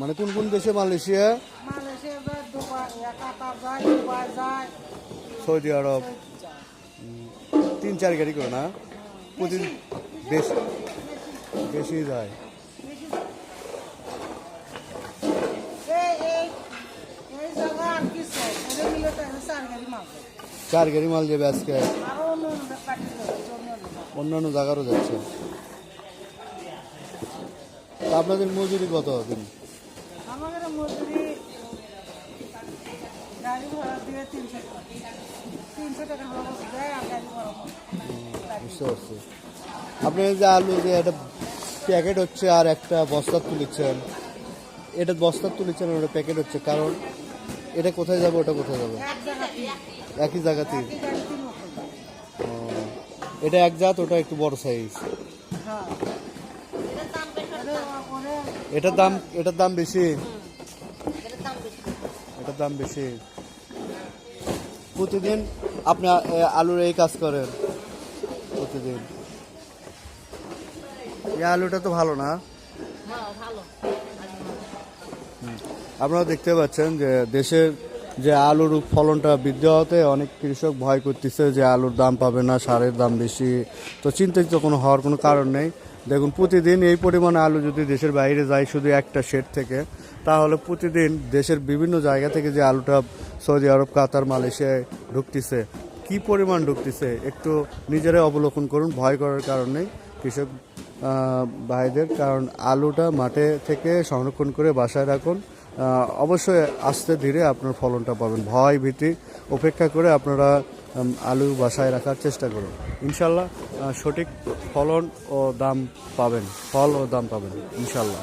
মানে কোন কোন দেশে মালয়েশিয়া? সৌদি আরব। তিন চার গাড়ি করে না? প্রতিদিন বেশি বেশি যায়। চার গাড়ি মাল যাবে আজকে। অন্যান্য জায়গারও যাচ্ছে। আপনাদের মজুরি কত দিন? মজুরি গাড়ি ভাড়া দিয়ে তিনশো টাকা। তিনশো টাকা ভাড়া দেয় আর গাড়ি ভাড়া বুঝতে পারছি। আপনি যে আলু যে একটা প্যাকেট হচ্ছে আর একটা বস্তা তুলেছেন এটা বস্তা তুলেছেন ওটা প্যাকেট হচ্ছে কারণ এটা কোথায় যাবে ওটা কোথায় যাবে? একই জায়গাতেই? এটা এক জাত ওটা একটু বড় সাইজ হ্যাঁ। এটার দাম এটার দাম বেশি। এটার দাম বেশি। প্রতিদিন আপনি আলুর এই কাজ করেন প্রতিদিন। এই আলুটা তো ভালো না। আপনারা দেখতে পাচ্ছেন যে দেশের যে আলুর ফলনটা বৃদ্ধি হতে অনেক কৃষক ভয় করতেছে যে আলুর দাম পাবে না সারের দাম বেশি। তো চিন্তিত কোনো হওয়ার কোনো কারণ নেই। দেখুন, প্রতিদিন এই পরিমাণে আলু যদি দেশের বাইরে যায় শুধু একটা শেড থেকে, তাহলে প্রতিদিন দেশের বিভিন্ন জায়গা থেকে যে আলুটা সৌদি আরব, কাতার, মালয়েশিয়ায় ঢুকতেছে, কি পরিমাণ ঢুকতেছে, একটু নিজেরাই অবলোকন করুন। ভয় করার কারণ কৃষক ভাইদের, কারণ আলুটা মাঠে থেকে সংরক্ষণ করে বাসায় রাখুন। অবশ্যই আস্তে ধীরে আপনার ফলনটা পাবেন। ভয় ভীতি উপেক্ষা করে আপনারা আলু বাসায় রাখার চেষ্টা করুন। ইনশাল্লাহ সঠিক ফলন ও দাম পাবেন। ফল ও দাম পাবেন, ইনশাল্লাহ।